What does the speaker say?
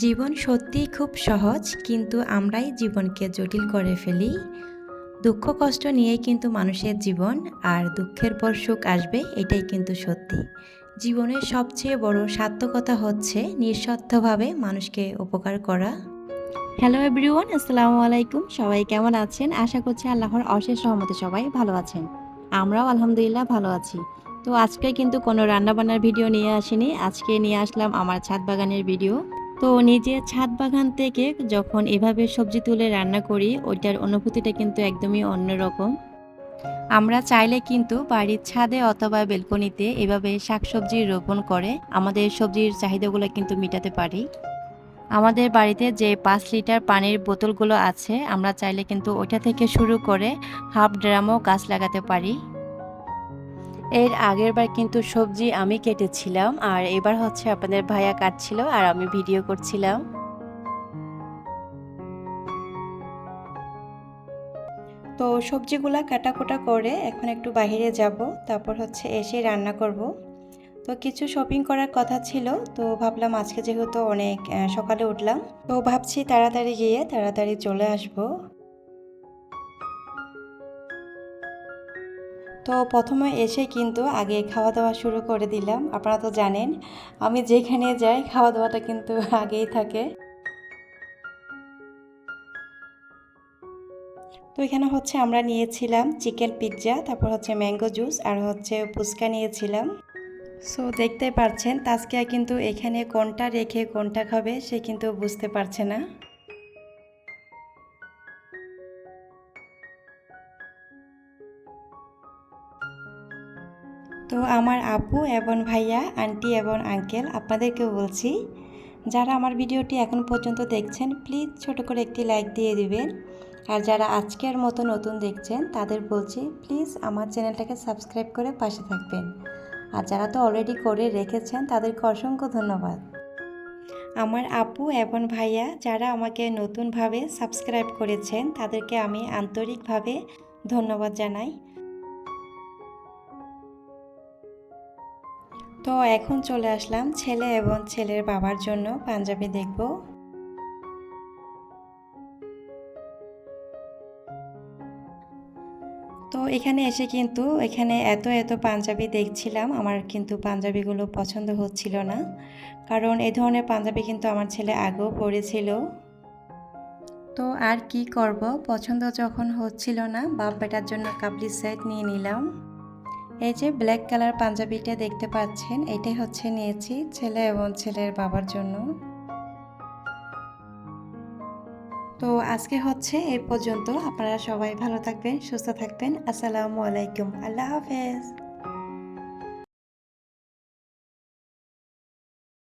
জীবন সত্যিই খুব সহজ, কিন্তু আমরাই জীবনকে জটিল করে ফেলি। দুঃখ কষ্ট নিয়েই কিন্তু মানুষের জীবন, আর দুঃখের পর সুখ আসবে, এটাই কিন্তু সত্যি। জীবনের সবচেয়ে বড় সার্থকতা হচ্ছে নিঃস্বার্থভাবে মানুষকে উপকার করা। হ্যালো এভরিওয়ান আসসালামু আলাইকুম। সবাই কেমন আছেন? আশা করছি আল্লাহর অশেষ সহমতে সবাই ভালো আছেন। আমরাও আলহামদুলিল্লাহ ভালো আছি। তো আজকে কিন্তু কোনো রান্নাবান্নার ভিডিও নিয়ে আসিনি। আজকে নিয়ে আসলাম আমার ছাদ বাগানের ভিডিও। তো নিজের ছাদ বাগান থেকে যখন এভাবে সবজি তুলে রান্না করি, ওইটার অনুভূতিটা কিন্তু একদমই অন্যরকম। আমরা চাইলে কিন্তু বাড়ির ছাদে অথবা বেলকনিতে এভাবে শাকসবজি রোপণ করে আমাদের সবজির চাহিদাগুলো কিন্তু মেটাতে পারি। আমাদের বাড়িতে যে পাঁচ লিটার পানির বোতলগুলো আছে, আমরা চাইলে কিন্তু ওইটা থেকে শুরু করে হাফ ড্রামও গাছ লাগাতে পারি। এর আগের বার কিন্তু সবজি আমি কেটেছিলাম, আর এবার হচ্ছে আপনাদের ভাইয়া কাটছিল আর আমি ভিডিও করছিলাম। তো সবজিগুলা কাটাকুটা করে এখন একটু বাইরে যাব, তারপর হচ্ছে এসে রান্না করব। তো কিছু শপিং করার কথা ছিল, তো ভাবলাম আজকে যেহেতু অনেক সকালে উঠলাম, তো ভাবছি তাড়াতাড়ি গিয়ে তাড়াতাড়ি চলে আসব। তো প্রথমে এসে কিন্তু আগে খাওয়া দাওয়া শুরু করে দিলাম। আপনারা তো জানেন, আমি যেখানে যাই খাওয়া দাওয়াটা কিন্তু আগেই থাকে। তো এখানে হচ্ছে আমরা নিয়েছিলাম চিকেন পিৎজা, তারপর হচ্ছে ম্যাঙ্গো জুস, আর হচ্ছে ফুচকা নিয়েছিলাম। সো দেখতে পাচ্ছেন, তাজকিয়া কিন্তু এখানে কোনটা রেখে কোনটা খাবে সে কিন্তু বুঝতে পারছে না। তো আমার আপু এবং ভাইয়া, আন্টি এবং আঙ্কেল আপনাদেরকেও বলছি, যারা আমার ভিডিওটি এখন পর্যন্ত দেখছেন প্লিজ ছোট করে একটি লাইক দিয়ে দিবেন। আর যারা আজকের মতো নতুন দেখছেন, তাদের বলছি প্লিজ আমার চ্যানেলটাকে সাবস্ক্রাইব করে পাশে থাকবেন। আর যারা তো অলরেডি করে রেখেছেন, তাদেরকে অসংখ্য ধন্যবাদ। আমার আপু এবং ভাইয়া যারা আমাকে নতুনভাবে সাবস্ক্রাইব করেছেন, তাদেরকে আমি আন্তরিকভাবে ধন্যবাদ জানাই। তো এখন চলে আসলাম ছেলে এবং ছেলের বাবার জন্য পাঞ্জাবি দেখব। তো এখানে এসে কিন্তু এখানে এত এত পাঞ্জাবি দেখছিলাম, আমার কিন্তু পাঞ্জাবিগুলো পছন্দ হচ্ছিল না। কারণ এই ধরনের পাঞ্জাবি কিন্তু আমার ছেলে আগেও পরেছিল। তো আর কি করব? পছন্দ যখন হচ্ছিল না বাপ বেটার জন্য কাপলি সেট নিয়ে নিলাম। এই যে ব্ল্যাক কালার পাঞ্জাবিটা দেখতে পাচ্ছেন, এটাই হচ্ছে নিয়েছি ছেলে এবং ছেলের বাবার জন্য। তো আজকে হচ্ছে এই পর্যন্ত, আপনারা সবাই ভালো থাকবেন, সুস্থ থাকবেন, আসসালামু আলাইকুম, আল্লাহ হাফেজ।